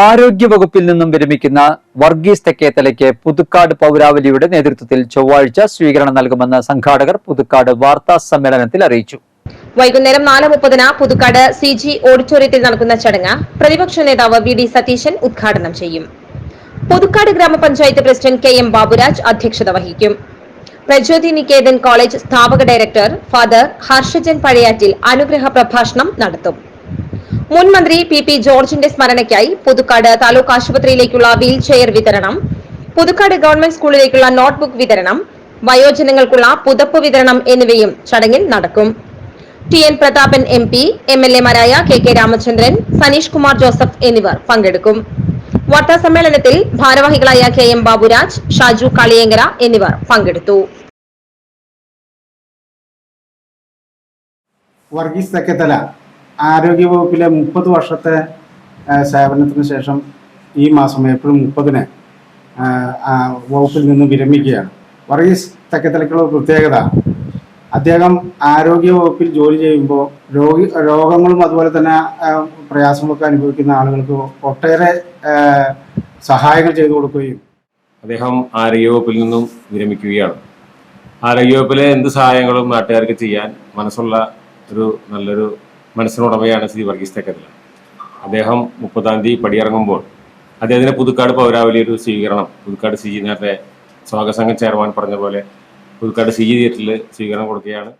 ആരോഗ്യവകുപ്പിൽ നിന്നും വിരമിക്കുന്ന വർഗീസ് തെക്കേത്തലയ്ക്ക് പുതുക്കാട് പൗരാവലിയുടെ നേതൃത്വത്തിൽ ചൊവ്വാഴ്ച സ്വീകരണം നൽകുമെന്ന് സംഘാടകർ പുതുക്കാട് വാർത്താ സമ്മേളനത്തിൽ അറിയിച്ചു. വൈകുന്നേരം നാല് മുപ്പതിന് പുതുക്കാട് സി ജി ഓഡിറ്റോറിയത്തിൽ നടക്കുന്ന ചടങ്ങ് പ്രതിപക്ഷ നേതാവ് വി ഡി സതീശൻ ഉദ്ഘാടനം ചെയ്യും. പുതുക്കാട് ഗ്രാമപഞ്ചായത്ത് പ്രസിഡന്റ് കെ എം ബാബുരാജ് അധ്യക്ഷത വഹിക്കും. പ്രചോദി നികേതൻ കോളേജ് സ്ഥാപക ഡയറക്ടർ ഫാദർ ഹർഷജൻ പഴയാറ്റിൽ അനുഗ്രഹ പ്രഭാഷണം നടത്തും. മുൻ മന്ത്രി പി പി ജോർജിന്റെ സ്മരണയ്ക്കായി പുതുക്കാട് താലൂക്ക് ആശുപത്രിയിലേക്കുള്ള വീൽ ചെയർ വിതരണം പുതുക്കാട് ഗവൺമെന്റ് സ്കൂളിലേക്കുള്ള നോട്ട്ബുക്ക് വിതരണം വയോജനങ്ങൾക്കുള്ള പുതപ്പ് വിതരണം എന്നിവയും ചടങ്ങിൽ നടക്കും. T N Prathapan M P M L എമാരായ K K Ramachandran Saneesh Kumar Joseph എന്നിവർ പങ്കെടുക്കും. വാർത്താ സമ്മേളനത്തിൽ ഭാരവാഹികളായ കെ എം ബാബുരാജ് ഷാജു കാളിയങ്കര എന്നിവർ പങ്കെടുത്തു. വർഗീസ് തെക്കത്തല. ആരോഗ്യവകുപ്പിലെ മുപ്പത് വർഷത്തെ സേവനത്തിന് ശേഷം ഈ മാസം ഏപ്രിൽ മുപ്പതിന് വകുപ്പിൽ നിന്ന് വിരമിക്കുകയാണ്. വർഗീസ് തെക്കത്തലയ്ക്കുള്ള പ്രത്യേകത അദ്ദേഹം ആരോഗ്യ വകുപ്പിൽ ജോലി ചെയ്യുമ്പോൾ രോഗി രോഗങ്ങളും അതുപോലെ തന്നെ പ്രയാസങ്ങളൊക്കെ അനുഭവിക്കുന്ന ആളുകൾക്ക് ഒട്ടേറെ സഹായങ്ങൾ ചെയ്തു കൊടുക്കുകയും അദ്ദേഹം ആരോഗ്യവകുപ്പിൽ നിന്നും വിരമിക്കുകയാണ്. ആരോഗ്യവകുപ്പിലെ എന്ത് സഹായങ്ങളും നാട്ടുകാർക്ക് ചെയ്യാൻ മനസ്സുള്ള ഒരു നല്ലൊരു മനസ്സിനുടമയാണ് ശ്രീ വർഗീസ് തെക്കത്തില അദ്ദേഹം മുപ്പതാം തീയതി പടിയിറങ്ങുമ്പോൾ അദ്ദേഹത്തിന് പുതുക്കാട് പൗരാവലി ഒരു സ്വീകരണം പുതുക്കാട് സി ജി നേരത്തെ സ്വാഗത സംഘം ചെയർമാൻ പറഞ്ഞ പോലെ പുതുക്കാട് സി ജി തിയേറ്ററിൽ സ്വീകരണം കൊടുക്കുകയാണ്.